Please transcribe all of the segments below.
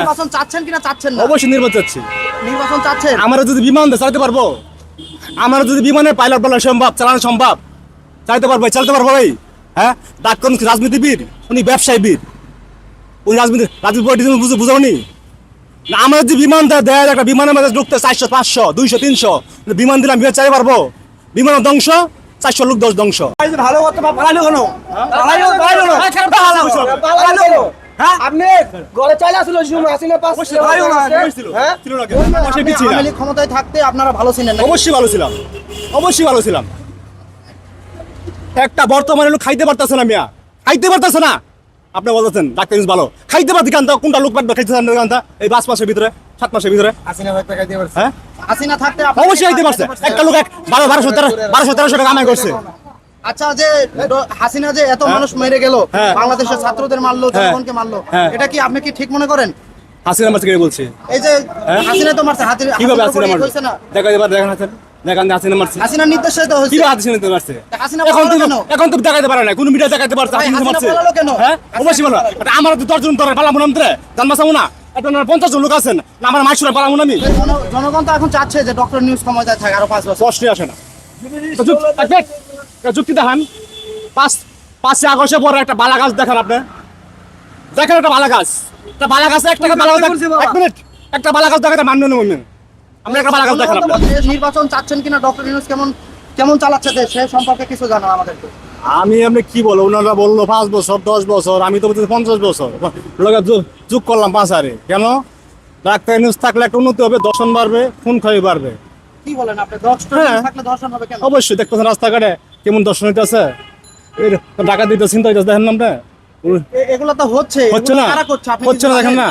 নির্বাচন চাচ্ছেন কিনা চাচ্ছেন না? অবশ্যই নির্বাচন চাচ্ছি। নির্বাচন চাচ্ছেন? আমরা যদি বিমান দেয় চালাতে পারব আমরা যদি বিমানের পাইলট বলা সম্ভব চালানো সম্ভব চালাতে পারব চালাতে পারব ভাই। হ্যাঁ? ডাক কোন রাজনীতিবিদ? উনি ব্যবসায়ীবিদ উনি রাজনীতি রাজনীতি পলিটিক্স বুঝে বুঝাওনি না আমরা যদি বিমান দেয় দেয় একটা বিমানের মধ্যে ঢুকতে চারশো পাঁচশো দুইশো তিনশো বিমান দিলাম বিমান চালাতে পারব। বিমানের ধ্বংস চারশো লোক দশ ধ্বংস। ভালো করতে পালালো কেন পালালো পালালো পালালো আপনি ঘরে চলে আসলো শুনুন পাস হ্যাঁ? অবশ্যই কি ছিলাম? আওয়ামী লীগ ক্ষমতায় থাকতে আপনারা ভালো ছিলেন অবশ্যই ভালো ছিলাম। অবশ্যই ভালো ছিলাম। একটা বর্তমানে লোক খাইতে পারতেছে না মিয়া। খাইতে পারতেছে না। আপনি বলতেছেন ডাক্তার ভালো। খাইতে পারতি কান্তা কোনটা লোক পাঠবে খাইতে পারবে কান্তা এই পাঁচ মাসের ভিতরে সাত মাসের ভিতরে। হ্যাঁ? অবশ্যই খাইতে পারছে। একটা লোক এক বারো বারোশো তেরো বারোশো তেরোশো টাকা কামাই করছে। আচ্ছা যে হাসিনা যে এত মানুষ মেরে গেল হ্যাঁ। বাংলাদেশের ছাত্রদের মারলো হ্যাঁ। জনগণকে মারলো হ্যাঁ। এটা কি আপনি কি ঠিক মনে করেন? হাসিনা মারছে কে বলছে? এই যে হ্যাঁ। হাসিনা তো মারছে হাসিনা কীভাবে হাসিনা মারছে না। দেখা এবার দেখেন হাসিনা দেখেন হাসিনা মারছে। হাসিনার নির্দেশে তো হয়েছে। কীভাবে হাসিনা তো মারছে? হাসিনা এখন তো এখন তো দেখাতে পারে না কোন মিডিয়া দেখাতে পারছে হাসিনা হাসিনা মারছে। হ্যাঁ? অবশ্যই ভালো এটা আমার তো ধরে না পঞ্চাশ জন লোক আছেন। না আমার মাইশুরা না আমি। জনগণ তো এখন চাচ্ছে যে ডক্টর নিউজ ক্ষমতায় থাকে আরও পাঁচ বছর। আসে না। যুক্তি দেখান। পাঁচ পাঁচই আগস্টে পরে একটা বালা গাছ দেখান আপনি। দেখেন একটা বালা গাছ একটা বালা গাছ একটা বালা গাছ এক মিনিট। একটা বালা গাছ দেখাতে মান্য নেব আমরা একটা বালা গাছ দেখান নির্বাচন চাচ্ছেন কিনা ডক্টর নিউজ কেমন কেমন চালাচ্ছে দেশ? সে সম্পর্কে কিছু জানান আমাদেরকে। আমি আপনি কি বলব? ওনারা বলল পাঁচ বছর দশ বছর আমি তো বলছি পঞ্চাশ বছর। লোকে যুগ করলাম পাঁচ আরে। কেন? ডাক্তার নিউজ থাকলে একটা উন্নতি হবে দর্শন বাড়বে খুন খাই বাড়বে। কি বলেন আপনি? ডক্টর হ্যাঁ। থাকলে ধর্ষণ হবে কেন? অবশ্যই দেখতেছেন রাস্তাঘাটে কেমন দর্শন হইতেছে? টাকা দিতে চিন্তা হইতেছে দেখেন না? এগুলো তো হচ্ছে হচ্ছে না? কারা করছে? আপনি হচ্ছে না দেখেন না।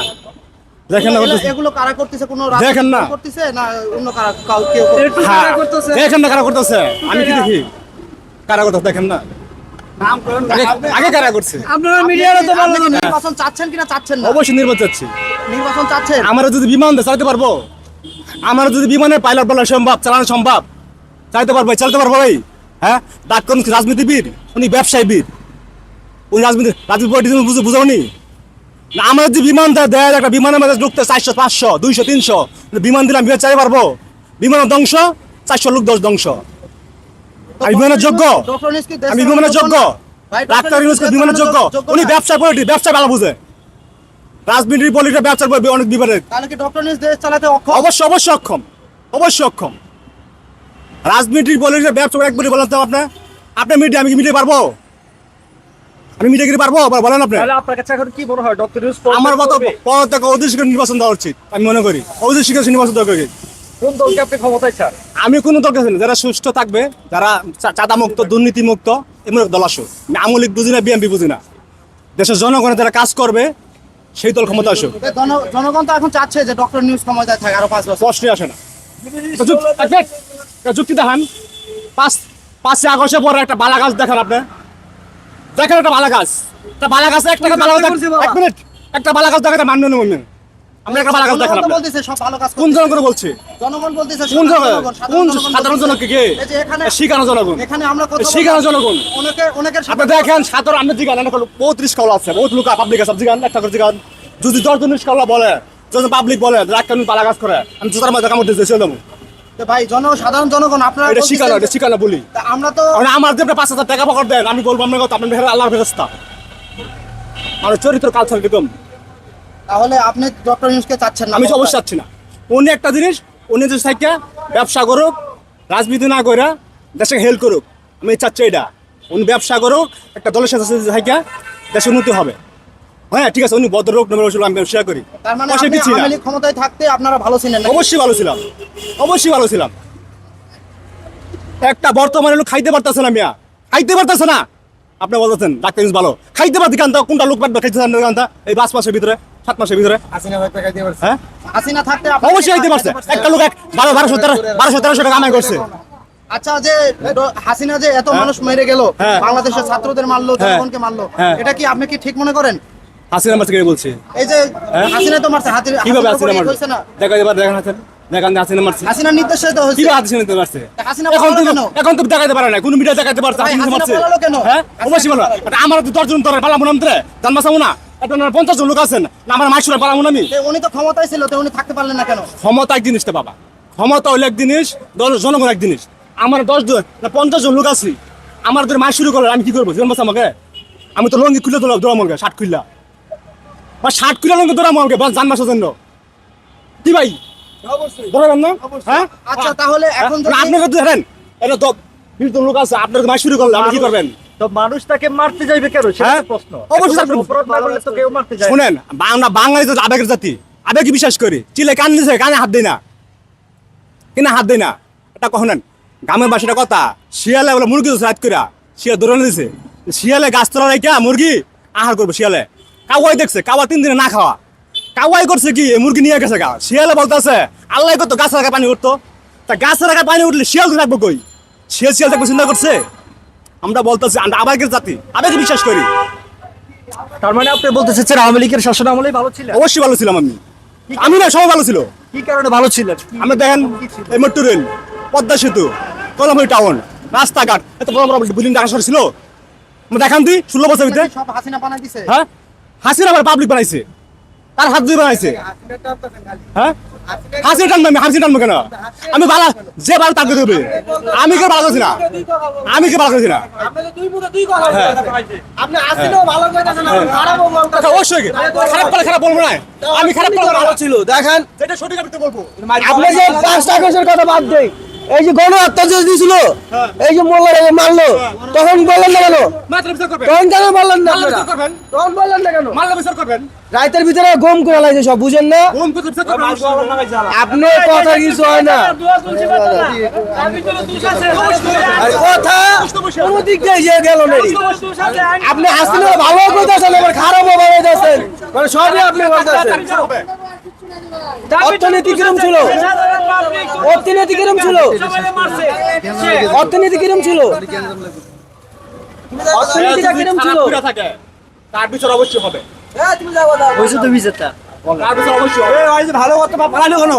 দেখেন না এগুলো- করতেছে। কারা করতেছে? কোনো দেখেন না। করতেছে? না অন্য কারা কেউ করতেছে? হ্যাঁ। দেখেন না কারা করতেছে। আমি কি দেখি? কারা করতেছে দেখেন না। আগে- আগে কারা করছে? আপনারা মিডিয়ারে তো আপনি কি নির্বাচন চাচ্ছেন কিনা চাচ্ছেন না? অবশ্যই নির্বাচন চাচ্ছি। নির্বাচন চাচ্ছেন? আমরা যদি বিমান চালাতে পারব? আমরা যদি বিমানে পাইলট বলা সম্ভব চালানো সম্ভব চালাতে পারব চালাতে পারব ভাই। হ্যাঁ? ডাক কোন রাজনীতিবিদ? উনি ব্যবসায়ীবিদ। উনি রাজনীতি রাজনীতি পলিটিক্স বুঝে বুঝাওনি না আমরা যদি বিমান দেয় দেয় একটা বিমানের মধ্যে ঢুকতে চারশো পাঁচশো দুইশো তিনশো বিমান দিলাম বিমান চাই পারব। বিমানের ধ্বংস চারশো লোক দশ ধ্বংস। আমি বিমানের যোগ্য? আমি বিমানের যোগ্য? ডাক্তার নিউজ ইউনুস বিমানের যোগ্য? উনি ব্যবসা পলিটিক্স ব্যবসা ভালো বুঝে। রাজনীতির পলিটিক্স ব্যবসার অনেক অক্ষম? অবশ্যই অবশ্যই অক্ষম। অবশ্যই অক্ষম। রাজনীতির বলে ব্যবসা একবারই বলেন তো আপনার আপনার মিডিয়া আমি কি মিডিয়া পারব? আমি মিডিয়া গিয়ে পারব? আবার বলেন আপনি। তাহলে আপনার কাছে এখন কি মনে হয়? ডক্টর ইউনুস আমার মতো পদত্যাগ অধিষ্ঠিত নির্বাচন দেওয়া উচিত আমি মনে করি। অধিষ্ঠিত নির্বাচন দেওয়া উচিত। কোন দলকে আপনি ক্ষমতায় চান? আমি কোনো দরকার না। যারা সুস্থ থাকবে যারা চাঁদা মুক্ত দুর্নীতি মুক্ত এমন দল আসো আমি আমলিক বুঝি না বিএমপি বুঝি না। দেশের জনগণের যারা কাজ করবে সেই দল ক্ষমতা আসুক। জন- জনগণ তো এখন চাচ্ছে যে ডক্টর নিউজ ক্ষমতায় থাকে আরও পাঁচ বছর। কষ্টই আসে না। যুক্তি দেখান। পাঁচ পাঁচই আগস্টে পরে একটা বালা গাছ দেখান আপনি। দেখেন একটা বালা গাছ একটা বালা গাছ একটা বালা গাছ এক মিনিট। একটা বালা গাছ দেখাতে মান্য আমরা একটা বালা গাছ দেখান জনগণ বলতেছে সব ভালো কাজ কোন জনগণ বলছে? জনগণ বলতেছে কোন জনগণ কোন সাধারণ জনগণ কে এখানে শিখানো জনগণ। এখানে আমরা শিখানো জনগণ। অনেকে অনেকের সাথে আপনি দেখেন সাধারণ আপনি জিগান অনেক বহুত রিস্ক আছে বহুত লোক পাবলিক আছে জিগান একটা করে জিগান। যদি রিস্ক বলে যদি পাবলিক বলে রাখ আমি পালা গাছ করে আমি জুতার মধ্যে কামড় দিতে চলে ভাই জন সাধারণ জনগণ আপনারা এটা শিখানো এটা শিখানো বলি। আমরা তো কারণ আমার যে পাঁচ হাজার টাকা পকড় দেন আমি বলব আপনার কথা আপনার ভেড়া আল্লাহর ফেরস্তা আমার চরিত্র কালচার কীরকম তাহলে আপনি ডক্টর নিউজকে চাচ্ছেন না আমি তো অবশ্যই চাচ্ছি না। উনি একটা জিনিস উনি যে সাইকা ব্যবসা করুক রাজনীতি না করে দেশকে হেল্প করুক। আমি চাচ্ছি এটা। উনি ব্যবসা করুক একটা দলের সাথে সাথে সাইকা দেশের উন্নতি হবে। হ্যাঁ ঠিক আছে উনি ভদ্রলোক ওষুধ আমি ব্যবসা করি। তার মানে পয়সা আপনি দিচ্ছি না। আওয়ামী ক্ষমতায় থাকতে আপনারা ভালো ছিলেন না অবশ্যই ভালো ছিলাম। অবশ্যই ভালো ছিলাম। একটা বর্তমানে লোক খাইতে পারতেছে না মিয়া। খাইতে পারতেছে না। আপনি বলতেছেন ডাক্তার ভালো। খাইতে পারতি কান্তা কোনটা লোক পাঠবে খাইতে কান্তা এই পাঁচ মাসের ভিতরে সাত মাসের ভিতরে। হ্যাঁ? হাসিনা থাকতে আপনি অবশ্যই খাইতে পারছে। একটা লোক এক বারো বারোশো তেরো বারোশো তেরোশো টাকা কামাই করছে। আচ্ছা যে ড- হাসিনা যে এত মানুষ মেরে গেল হ্যাঁ। বাংলাদেশের ছাত্রদের মারলো হ্যাঁ। জনগণকে মারলো হ্যাঁ। এটা কি আপনি কি ঠিক মনে করেন? হাসিনা মারছে কে বলছে? এই যে। হাসিনা তো মারছে হাতির কীভাবে হাসিনা মারছে হয়েছে এবার দেখেন হাসিনা দেখেন হাসিনা মারছে। হাসিনার নির্দেশে তো হয়েছে। কীভাবে হাসিনা দিতে পারছে? হাসিনা এখন তো এখন তো দেখাতে পারে না কোন মিডিয়া দেখাতে পারছে হাসিনা হাসিনা মারছে। হ্যাঁ? অবশ্যই বলো। আমার তো পালাবো না জানবা না। পঞ্চাশ জন লোক আছেন। না আমার মাইশুরা পারাবো না আমি। উনি তো ক্ষমতায় ছিল তো উনি থাকতে পারলেন না কেন? ক্ষমতা এক জিনিসটা বাবা। ক্ষমতা হলো এক জিনিস দল জনগণ এক জিনিস। আমার দশ জন না পঞ্চাশ জন লোক আছি। আমার যদি মাস শুরু আমি কি করব? জীবন বাঁচা আমাকে? আমি তো লঙ্গি খুলে আমাকে ষাট খুললা। বা ষাট খুলে লঙ্গি দৌড়াম আমাকে বাস জান মাসের জন্য। কি ভাই? দৌড়াবেন না হ্যাঁ? আচ্ছা তাহলে এখন আপনাকে তো এটা তো বিশ লোক আছে আপনার মাস শুরু করলে আপনি কি করবেন? তো মানুষ তাকে মারতে যাইবে কেন? সেটা হ্যাঁ? প্রশ্ন। অবশ্যই অপরাধ না করলে তো কেউ মারতে যায় শুনেন আমরা বাঙালি তো আবেগের জাতি। আবেগে বিশ্বাস করি। চিলে কান দিছে কানে হাত দেয় না। কিনা হাত দেয় না। এটা কখনেন গ্রামের বাসীটা কথা শিয়ালে বলে মুরগি তো রাত করা শিয়াল দৌড়ানো দিছে। শিয়ালে গাছ তোলা মুরগি আহার করব শিয়ালে। কাওয়াই দেখছে কাওয়া তিন দিনে না খাওয়া। কাওয়াই করছে কি মুরগি নিয়ে গেছে গা। শিয়ালে বলতেছে আল্লাহ করতো গাছ রাখা পানি উঠতো? তা গাছ রাখা পানি উঠলে শিয়াল রাখব কই? শিয়াল শিয়াল থাকব চিন্তা করছে? আমরা বলতেছি আমরা আবেগের জাতি আবেগে বিশ্বাস করি। তার মানে আপনি বলতে চাচ্ছেন আওয়ামী লীগের শাসন আমলেই ভালো ছিল অবশ্যই ভালো ছিলাম আমি। আমি না সবাই ভালো ছিল। কি কারণে ভালো ছিল আমরা দেখেন এই মেট্রো রেল পদ্মা সেতু কলমই টাউন রাস্তাঘাট এত বড় বড় বিল্ডিং ঢাকা শহর ছিল? আমরা দেখান দি ষোলো বছর ভিতরে। সব হাসিনা বানাই দিছে। হ্যাঁ? হাসিনা আবার পাবলিক বানাইছে। তার হাত দিয়ে বানাইছে। হ্যাঁ? হাসি টানবো আমি হাসি টানবো কেন? আমি ভালো যে ভালো তাকে দেবে। আমি কে ভালো করছি না। আমি কে ভালো করছি না। বলতেছেন আচ্ছা, অবশ্যই খারাপ করে খারাপ বলব না। আমি খারাপ করে ভালো ছিল দেখেন। যেটা সঠিক আমি তো বলব। আপনি যে পাঁচটা কেসের কথা বাদ দেই এই যে গণ হত্যা যে দিয়েছিল এই যে মোল্লারা মারলো তখন বললেন না কেন? মাত্র বিচার করবেন। তখন কেন বললেন না বিচার করবেন। তখন বললেন না কেন? করবেন। রাইতের ভিতরে গম করে লাগছে সব বুঝেন না? আপনার কথা কিছু হয় না। আর কথা কোনো দিক দিয়ে যে গেল না আপনি আসলে ভালো কইতাছেন আবার খারাপও বানাইতেছেন মানে সবই আপনি বলতেছেন। অর্থনীতি কিরম ছিল? অর্থনীতি কিরম ছিল? অর্থনীতি কিরম ছিল? অর্থনীতিটা কিরম ছিল? তার বিচার অবশ্যই হবে। হয়েছে তো বিচারটা। অবশ্যই ভালো কথা কেন?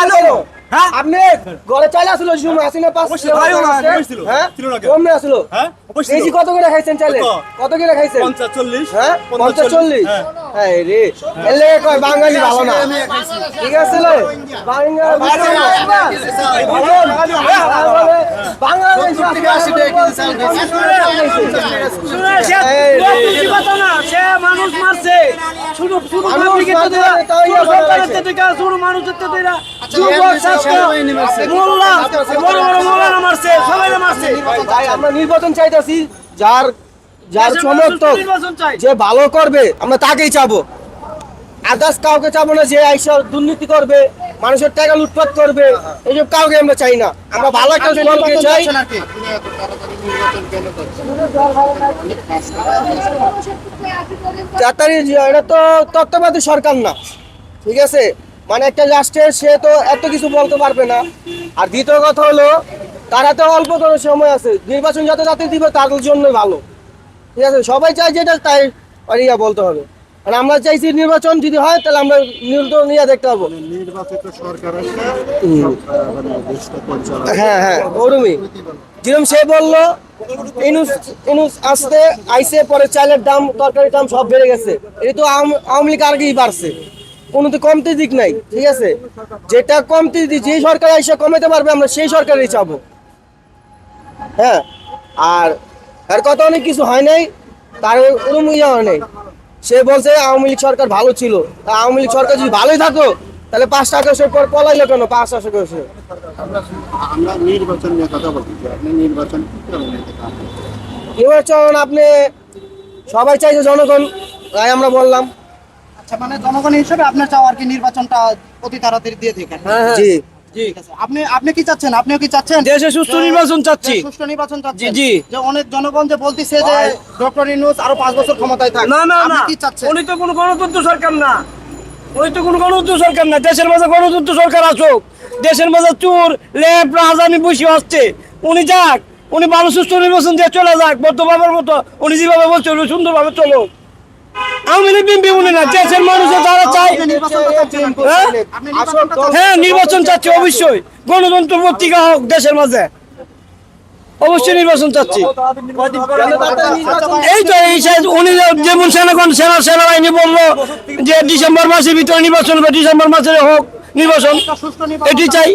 না হ্যাঁ? হ্যাঁ? আপনি ঘরে চাইলে আসলো শুনুন আসিনা পাস ছিল। হ্যাঁ? ছিল না কমে আসলো। হ্যাঁ? অবশ্যই। কত করে খাইছেন চাইলে? কত? করে খাইছেন? পঞ্চাশ চল্লিশ? হ্যাঁ? পঞ্চাশ চল্লিশ? হ্যাঁ। হ্যাঁ রে। এলে কয় বাঙালি ভালো না। ঠিক আছে লে? বাঙালি সে মানুষ মারছে। শুধু শুধু মানুষ মারছে, শুধু শুধু মানুষের মারছে। ভাই আমরা নির্বাচন চাইতাছি যার যার সমর্থক যে ভালো করবে আমরা তাকেই চাবো। আদার্স কাউকে চাবো না যে আইসা দুর্নীতি করবে মানুষের টাকা লুটপাট করবে এইসব কাউকে আমরা চাই না। আমরা ভালো একটা দলকে চাই। তাড়াতাড়ি এটা তো তত্ত্বাবধায়ক সরকার না। ঠিক আছে? মানে একটা রাষ্ট্রের সে তো এত কিছু বলতে পারবে না। আর দ্বিতীয় কথা হলো তারা তো অল্প করে সময় আছে। নির্বাচন যত যাতে দিবে তার জন্য ভালো। ঠিক আছে? সবাই চাই যেটা তাই ইয়া বলতে হবে। আর আমরা চাইছি নির্বাচন যদি হয় তাহলে আমরা নির্বাচন নিয়ে দেখতে পাবো। নির্বাচিত সরকার আছে মানে পরিচালনা হ্যাঁ হ্যাঁ ওরমই যেরকম সে বলল ইনুস ইনুস আসতে আইসে পরে চালের দাম তরকারির দাম সব বেড়ে গেছে। এটা তো আওয়াম- লীগ আগেই বাড়ছে। কোনো তো কমতে দিক নাই ঠিক আছে? যেটা কমতে দিক যে সরকার আইসে কমাতে পারবে আমরা সেই সরকারই চাবো। হ্যাঁ? আর আর কথা অনেক কিছু হয় নাই তার ওরম ইয়ে হয় নাই। সে বলছে আওয়ামী লীগ সরকার ভালো ছিল। তা আওয়ামী লীগ সরকার যদি ভালোই থাকো তাহলে পাঁচটা আগস্টের পর পলাইলো কেন পাঁচ আগস্টে আমরা নির্বাচন নিয়ে কথা বলতেছি আপনি নির্বাচন? নির্বাচন আপনি সবাই চাইছে জনগণ তাই আমরা বললাম। আচ্ছা মানে জনগণ হিসেবে আপনার চাও আর কি নির্বাচনটা অতি তাড়াতাড়ি দিয়ে দেখেন। জি। ঠিক আছে। আপনি আপনি কি চাচ্ছেন? আপনিও কি চাচ্ছেন? দেশে সুষ্ঠু নির্বাচন চাচ্ছি। সুষ্ঠু নির্বাচন চাচ্ছেন। জি, জি। যে অনেক জনগণ যে বলতিছে যে ডক্টর ইউনূস আরও পাঁচ বছর ক্ষমতায় থাক। না না না। কি চাচ্ছেন? উনি তো কোনো গণতন্ত্র সরকার না। উনি তো কোনো গণতন্ত্র সরকার না। দেশের মাঝে গণতন্ত্র সরকার আসুক। দেশের মাঝে চোর লেপ রাজানি বসে আসছে। উনি যাক। উনি ভালো সুস্থ নির্বাচন দিয়ে চলে যাক। বর্তমানের মতো উনি যেভাবে বলছে সুন্দরভাবে চলো বিএনপি উনি না দেশের মানুষের যারা চায় হ্যাঁ? হ্যাঁ নির্বাচন চাচ্ছি অবশ্যই। গণতন্ত্র পত্রিকা হোক দেশের মাঝে। অবশ্যই নির্বাচন চাচ্ছি। এই তো এই উনি যেমন সেনাগণ সেনা সেনাবাহিনী বলল যে ডিসেম্বর মাসের ভিতরে নির্বাচন হবে ডিসেম্বর মাসের হোক নির্বাচন। এটি চাই।